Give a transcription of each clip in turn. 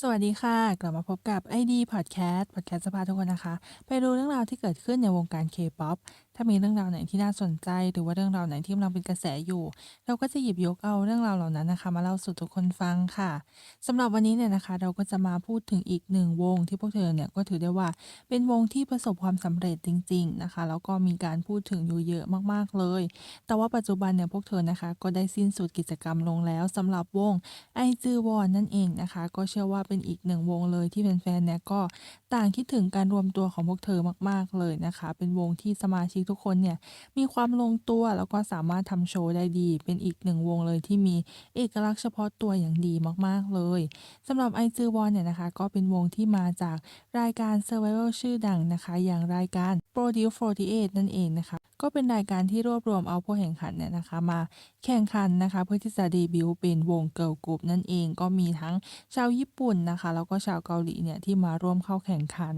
สวัสดีค่ะ กลับมาพบกับ ID Podcast Podcast จะพาทุกคนนะคะ ไปดูเรื่องราวที่เกิดขึ้นในวงการ K-pop ถ้ามีเรื่องราวไหนที่น่าสนใจ หรือว่าเรื่องราวไหนที่กำลังเป็นกระแสอยู่ เราก็จะหยิบยกเอาเรื่องราวเหล่านั้นนะคะ มาเล่าสู่ทุกคนฟังค่ะสำหรับวันนี้เนี่ยนะคะ เราก็จะมาพูดถึงอีกหนึ่งวงที่พวกเธอเนี่ยก็ถือได้ว่าเป็นวงที่ประสบความสำเร็จจริง ๆนะคะ แล้วก็มีการพูดถึงอยู่เยอะมากๆเลย แต่ว่าปัจจุบันเนี่ยพวกเธอนะคะก็ได้สิ้นสุดกิจกรรมลงแล้วสำหรับวงไอจือวอนนั่นเองนะคะ ก็เชื่อว่าเป็นอีกหนึ่งวงเลยที่แฟนๆเนี่ยก็ต่างคิดถึงการรวมตัวของพวกเธอมาก ๆเลยนะคะ เป็นวงที่สมาชิกทุกคนเนี่ยมีความลงตัวแล้วก็สามารถทำโชว์ได้ดี เป็นอีกหนึ่งวงเลยที่มีเอกลักษณ์เฉพาะตัวอย่างดีมากๆเลยสำหรับไอจือวอนเนี่ยนะคะ ก็เป็นวงที่มาจากรายการ Survival ชื่อดังนะคะ อย่างรายการ Produce 48 นั่นเองนะคะ ก็เป็นรายการที่รวบรวมเอาผู้แข่งขันเนี่ยนะคะมาแข่งขันนะคะ เพื่อที่จะเดบิวต์เป็นวงเกิร์ลกรุ๊ปนั่นเองก็มีทั้งชาวญี่ปุ่นนะคะ แล้วก็ชาวเกาหลีเนี่ยที่มาร่วมเข้าแข่งขัน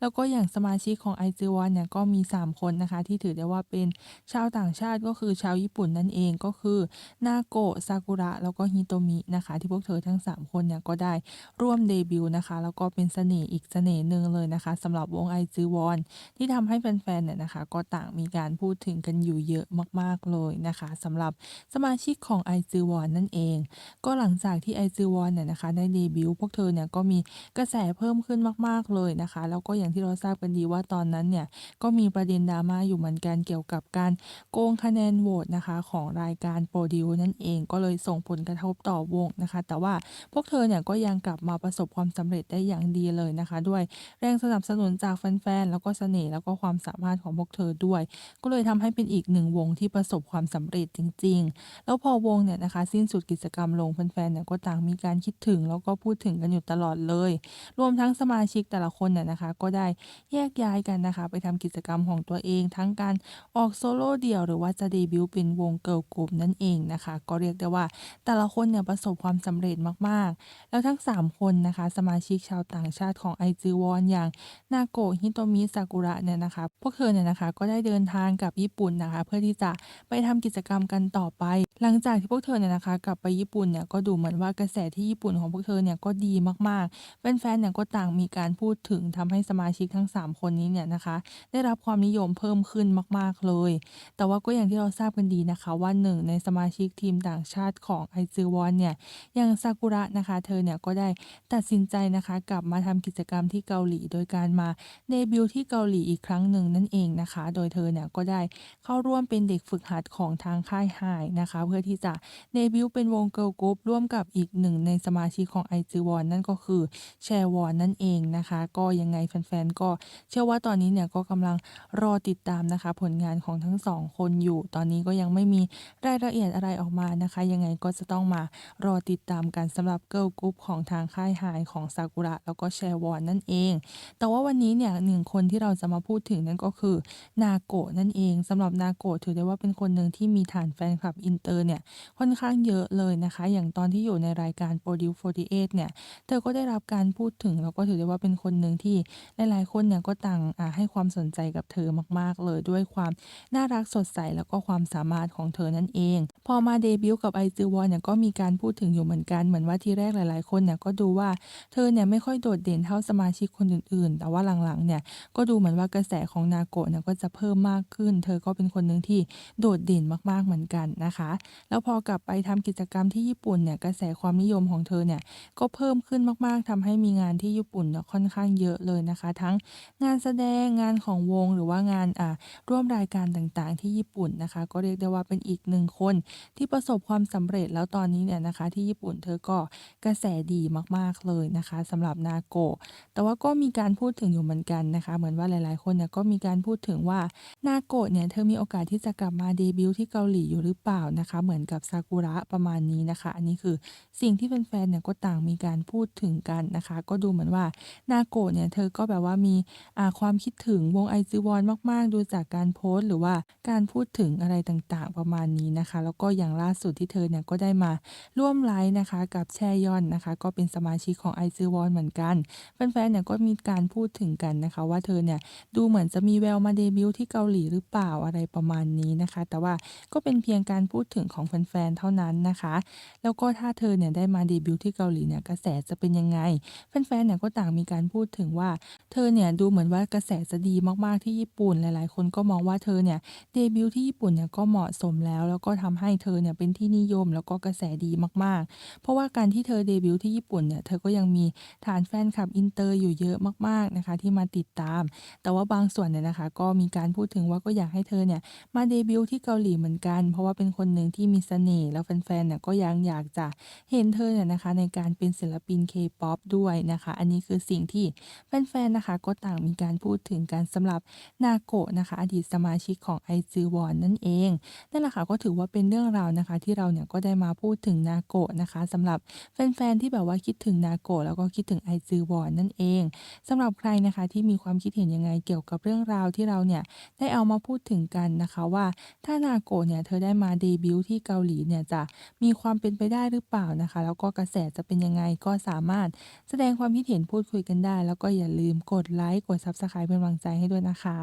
แล้วก็อย่างสมาชิกของไอจิวันเนี่ยก็มี 3 คนนะคะที่ถือได้ว่าเป็นชาวต่างชาติก็คือชาวญี่ปุ่นนั่นเองก็คือนาโกะซากุระแล้วก็ฮิโตมินะคะ ที่พวกเธอทั้ง 3 คนเนี่ยก็ได้ร่วมเดบิวต์นะคะ แล้วก็เป็นเสน่ห์อีกเสน่ห์หนึ่งเลยนะคะสำหรับวงไอจิวอนที่ทำให้แฟนๆเนี่ยนะคะก็ต่างมีการพูดถึงกันอยู่เยอะมากๆเลยนะคะสำหรับสมาชิกของไอจิวอนนั่นเอง ก็หลังจากที่ไอจิวอนเนี่ยนะคะได้เดบิวต์พวกเธอเนี่ยก็มีกระแสเพิ่มขึ้นมาก ๆเลยนะคะ แล้วก็อย่างที่เราทราบกันดีว่าตอนนั้นเนี่ยก็มีประเด็นดราม่าอยู่เหมือนกันเกี่ยวกับการโกงคะแนนโหวตนะคะ ของรายการโปรดิวนั่นเองก็เลยส่งผลกระทบต่อวงนะคะ แต่ว่าพวกเธอเนี่ยก็ยังกลับมาประสบความสำเร็จได้อย่างดีเลยนะคะ ด้วยแรงสนับสนุนจากแฟนๆแล้วก็เสน่ห์แล้วก็ความสามารถของพวกเธอด้วย ก็เลยทำให้เป็นอีกหนึ่งวงที่ประสบความสำเร็จจริง ๆ แล้วพอวงเนี่ยนะคะ สิ้นสุดกิจกรรมลงแฟนๆเนี่ยก็ต่างมีการคิดถึง แล้วก็พูดถึงกันอยู่ตลอดเลย รวมทั้งสมาชิกแต่ละคนเนี่ยนะคะ ก็ได้แยกย้ายกันนะคะ ไปทำกิจกรรมของตัวเองทั้งการออกโซโล่เดี่ยวหรือว่าจะเดบิวต์เป็นวงเกิร์ลกรุ๊ปนั่นเองนะคะ ก็เรียกได้ว่าแต่ละคนเนี่ยประสบความสำเร็จมากๆ แล้วทั้ง 3 คนนะคะ สมาชิกชาวต่างชาติของไอจีวอนอย่างนาโกะฮิโตมิซากุระเนี่ยนะคะ พวกเธอเนี่ยนะคะก็ได้เดินทางกับญี่ปุ่นนะคะ เพื่อที่จะไปทำกิจกรรมกันต่อไปหลังจากที่พวกเธอเนี่ยนะคะกลับไปญี่ปุ่นเนี่ยก็ดูเหมือนว่ากระแสที่ญี่ปุ่นของพวกเธอเนี่ยก็ดีมากๆแฟนๆเนี่ยก็ต่างมีการพูดถึงทำให้สมาชิกทั้ง 3 คนนี้เนี่ยนะคะ ได้รับความนิยมเพิ่มขึ้นมากๆเลย แต่ว่าก็อย่างที่เราทราบกันดีนะคะว่าหนึ่งในสมาชิกทีมต่างชาติของไอจิวอนเนี่ยอย่างซากุระนะคะเธอเนี่ยก็ได้ตัดสินใจนะคะกลับมาทำกิจกรรมที่เกาหลี โดยการมาเดบิวต์ที่เกาหลีอีกครั้งหนึ่งนั่นเองนะคะ โดยเธอเนี่ยก็ได้เข้าร่วมเป็นเด็กฝึกหัดของทางค่ายไฮนะคะเพื่อที่จะเดบิวต์เป็นวงเกิร์ลกรุ๊ปร่วมกับอีกหนึ่งในสมาชิกของไอจิวอนนั่นก็คือแชวอนนั่นเองนะคะ ก็ยังไงแฟนๆก็เชื่อว่าตอนนี้เนี่ยก็กำลังรอติดตามนะคะ ผลงานของทั้งสองคนอยู่ ตอนนี้ก็ยังไม่มีรายละเอียดอะไรออกมานะคะ ยังไงก็จะต้องมารอติดตามกันสำหรับเกิร์ลกรุ๊ปของทางค่ายไฮของซากุระแล้วก็แชวอนนั่นเอง แต่ว่าวันนี้เนี่ยหนึ่งคนที่เราจะมาพูดถึงนั่นก็คือนาโกะนั่นเองสำหรับนาโกะถือได้ว่าเป็นคนหนึ่งที่มีฐานแฟนคลับอินเตอร์เนี่ยค่อนข้างเยอะเลยนะคะ อย่างตอนที่อยู่ในรายการ Produce 48 เนี่ย เธอก็ได้รับการพูดถึง แล้วก็ถือได้ว่าเป็นคนหนึ่งที่หลายๆคนเนี่ยก็ต่างให้ความสนใจกับเธอมาก ๆ เลยด้วยความน่ารักสดใสแล้วก็ความสามารถของเธอนั่นเอง พอมาเดบิวต์กับไอจิวอนเนี่ยก็มีการพูดถึงอยู่เหมือนกันเหมือนว่าทีแรกหลาย ๆ คนเนี่ยก็ดูว่าเธอเนี่ยไม่ค่อยโดดเด่นเท่าสมาชิกคนอื่น ๆ แต่ว่าหลัง ๆ เนี่ยก็ดูเหมือนว่ากระแสของนาโกะเนี่ยก็จะเพิ่มมากขึ้น เธอก็เป็นคนหนึ่งที่โดดเด่นมาก ๆ เหมือนกันนะคะแล้วพอกลับไปทำกิจกรรมที่ญี่ปุ่นเนี่ยกระแสความนิยมของเธอเนี่ยก็เพิ่มขึ้นมากๆทำให้มีงานที่ญี่ปุ่นเนี่ยค่อนข้างเยอะเลยนะคะ ทั้งงานแสดงงานของวงหรือว่างานอ่าร่วมรายการต่างๆ ที่ญี่ปุ่นนะคะ ก็เรียกได้ว่าเป็นอีกหนึ่งคน ที่ประสบความสำเร็จแล้วตอนนี้เนี่ยนะคะ ที่ญี่ปุ่นเธอก็กระแสดีมากๆเลยนะคะสำหรับนาโกะแต่ว่าก็มีการพูดถึงอยู่เหมือนกันนะคะ เหมือนว่าหลายๆ คนเนี่ยก็มีการพูดถึงว่านาโกะเนี่ยเธอมีโอกาสที่จะกลับมาเดบิวต์ที่เกาหลีอยู่หรือเปล่านะคะเหมือนกับซากุระประมาณนี้นะคะ อันนี้คือสิ่งที่แฟนๆเนี่ยก็ต่างมีการพูดถึงกันนะคะ ก็ดูเหมือนว่านาโกะเนี่ยเธอก็แบบว่ามีความคิดถึงวงไอจิวอนมาก ๆ ดูจากการโพสต์ หรือว่าการพูดถึงอะไรต่างๆ ประมาณนี้นะคะ แล้วก็อย่างล่าสุดที่เธอเนี่ยก็ได้มาร่วมไลฟ์นะคะกับแชยอนนะคะ ก็เป็นสมาชิกของ IZ*ONE เหมือนกันแฟนๆเนี่ยก็มีการพูดถึงกันนะคะ ว่าเธอเนี่ยดูเหมือนจะมีแววมาเดบิวต์ที่เกาหลีหรือเปล่าอะไรประมาณนี้นะคะ แต่ว่าก็เป็นเพียงการพูดถึงของแฟนๆ เท่านั้นนะคะ แล้วก็ถ้าเธอเนี่ยได้มาเดบิวต์ที่เกาหลีเนี่ยกระแสจะเป็นยังไง แฟนๆ เนี่ยก็ต่างมีการพูดถึงว่า เธอเนี่ยดูเหมือนว่ากระแสจะดีมากๆที่ญี่ปุ่นหลายๆ คนก็มองว่าเธอเนี่ยเดบิวต์ที่ญี่ปุ่นเนี่ยก็เหมาะสมแล้ว แล้วก็ทำให้เธอเนี่ยเป็นที่นิยม แล้วก็กระแสดีมากๆ เพราะว่าการที่เธอเดบิวต์ที่ญี่ปุ่นเนี่ยเธอก็ยังมีฐานแฟนคลับอินเตอร์อยู่เยอะมากๆนะคะที่มาติดตาม แต่ว่าบางส่วนเนี่ยนะคะก็มีการพูดถึงว่าก็อยากให้เธอเนี่ยมาเดบิวต์ที่เกาหลีเหมือนกัน เพราะว่าเป็นคนหนึ่งที่มีเสน่ห์แล้วแฟนๆเนี่ยก็ยังอยากจะเห็นเธอเนี่ยนะคะ ในการเป็นศิลปิน K-pop ด้วยนะคะ อันนี้คือสิ่งที่แฟนๆนะคะ ก็ต่างมีการพูดถึงกันสำหรับนาโกะนะคะ อดีตสมาชิกของ IZ*ONE นั่นเองนั่นแหละค่ะก็ถือว่าเป็นเรื่องราวนะคะ ที่เราเนี่ยก็ได้มาพูดถึงนาโกะนะคะสำหรับแฟนๆที่แบบว่าคิดถึงนาโกะแล้วก็คิดถึง IZ*ONE นั่นเองสำหรับใครนะคะที่มีความคิดเห็นยังไงเกี่ยวกับเรื่องราวที่เราเนี่ยได้เอามาพูดถึงกันนะคะว่าถ้านาโกะเนี่ยเธอได้มาเดบิวต์ที่เกาหลีเนี่ยจะมีความเป็นไปได้หรือเปล่านะคะ แล้วก็กระแสจะเป็นยังไงก็สามารถแสดงความคิดเห็นพูดคุยกันได้ แล้วก็อย่าลืมกดไลค์กด Subscribe เป็นกำลังใจให้ด้วยนะคะ